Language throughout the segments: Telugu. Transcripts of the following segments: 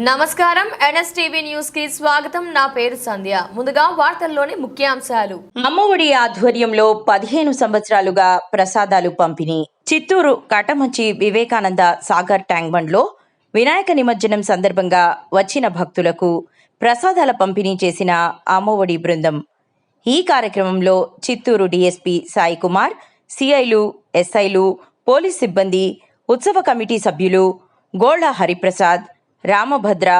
నమస్కారం. ఎన్ఎస్టీవీ న్యూస్కి స్వాగతం. నా పేరు సంధ్య. ముందుగా వార్తల్లోని ముఖ్యాంశాలు. అమ్మఒడి ఆధ్వర్యంలో పదిహేను సంవత్సరాలుగా ప్రసాదాలు పంపిణీ. చిత్తూరు కటమంచి వివేకానంద సాగర్ ట్యాంక్ బండ్లో వినాయక నిమజ్జనం సందర్భంగా వచ్చిన భక్తులకు ప్రసాదాల పంపిణీ చేసిన అమ్మఒడి బృందం. ఈ కార్యక్రమంలో చిత్తూరు డీఎస్పీ సాయి కుమార్ సిఐలు ఎస్ఐలు పోలీస్ సిబ్బంది ఉత్సవ కమిటీ సభ్యులు గోళ్ళ హరిప్రసాద్ రామభద్ర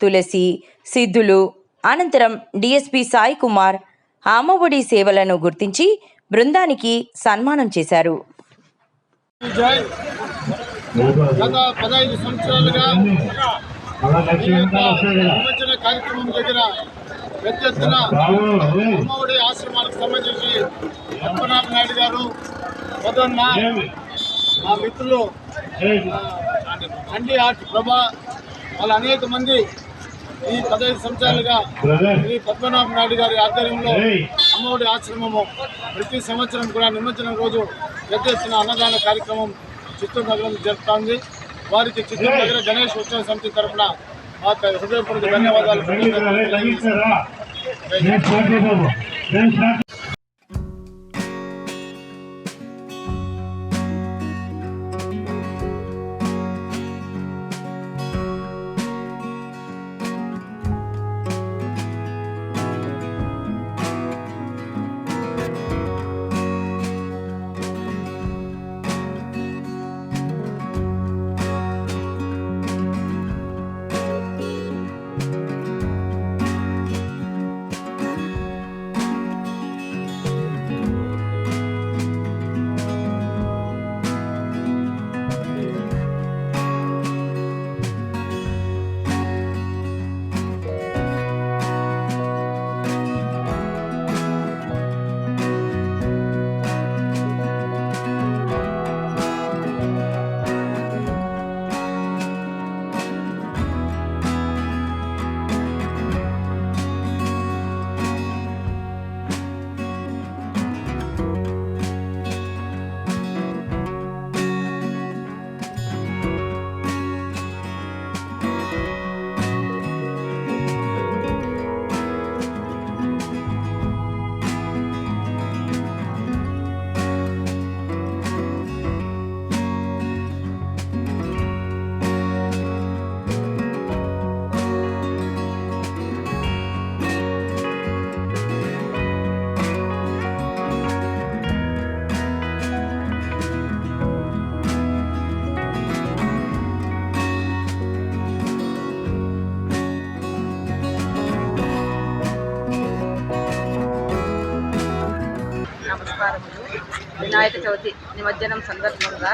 తులసి సిద్ధులు అనంతరం డీఎస్పీ సాయి కుమార్ అమ్మఒడి సేవలను గుర్తించి బృందానికి సన్మానం చేశారు. గత పదహైదు సంవత్సరాలుగా విమోచన కార్యక్రమం దగ్గర పెద్ద ఎత్తున అమ్మఒడి ఆశ్రమాలకు సంబంధించి పద్మనాభ నాయుడు గారు మొదన్న మా మిత్రులు అండి ఆర్ట్ ప్రభా వాళ్ళ అనేక మంది ఈ పదహైదు సంవత్సరాలుగా ఈ పద్మనాభ నాయుడు గారి ఆధ్వర్యంలో అమ్మఒడి ఆశ్రమము ప్రతి సంవత్సరం కూడా నిమజ్జనం రోజు పెద్ద ఎత్తున అన్నదాన కార్యక్రమం చిత్తూరు నగరం జరుపుతోంది. వారికి చిత్తూరు నగర గణేష్ ఉత్సవ సమితి తరఫున మా హృదయపూర్వక ధన్యవాదాలు తెలియజేస్తున్నాను. వినాయక చవితి నిమజ్జనం సందర్భంగా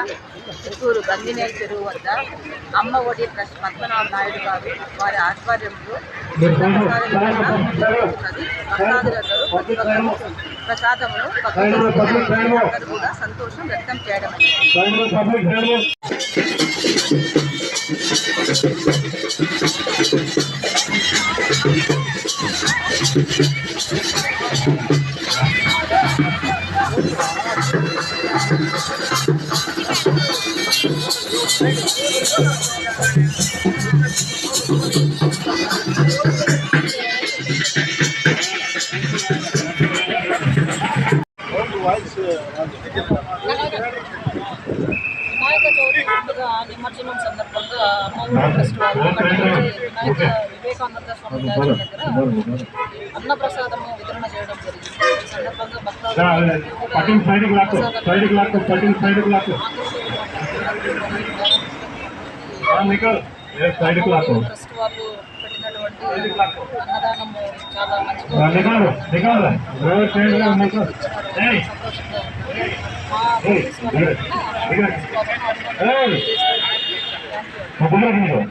చిత్తూరు గంగినేని చెరువు వద్ద అమ్మ ఒడి ట్రస్ట్ పద్మనాభ నాయుడు గారు వారి ఆధ్వర్యంలో ప్రసాదములు భక్తాదులందరూ ప్రతి ఒక్కరూ ప్రసాదమును భక్తులు కూడా సంతోషం వ్యక్తం చేయడం వినాయక చవితి పండుగ నిమజ్జనం సందర్భంగా అమ్మఒడి ట్రస్ట్ వారు కట్టించే వినాయక వివేకానంద స్వామి గారి దగ్గర అన్నప్రసాదము వితరణ చేయడం జరిగింది ఈ సందర్భంగా భక్తులు కటింగ్ సైడ్కి లాక్కు సైడ్కి లాక్కు కటింగ్ సైడ్కి లాక్కు మీకు సైడ్కి లాక్కు ట్రస్ట్ వాళ్ళు పెట్టినటువంటి అన్నదానము చాలా మంచిగా నికాలు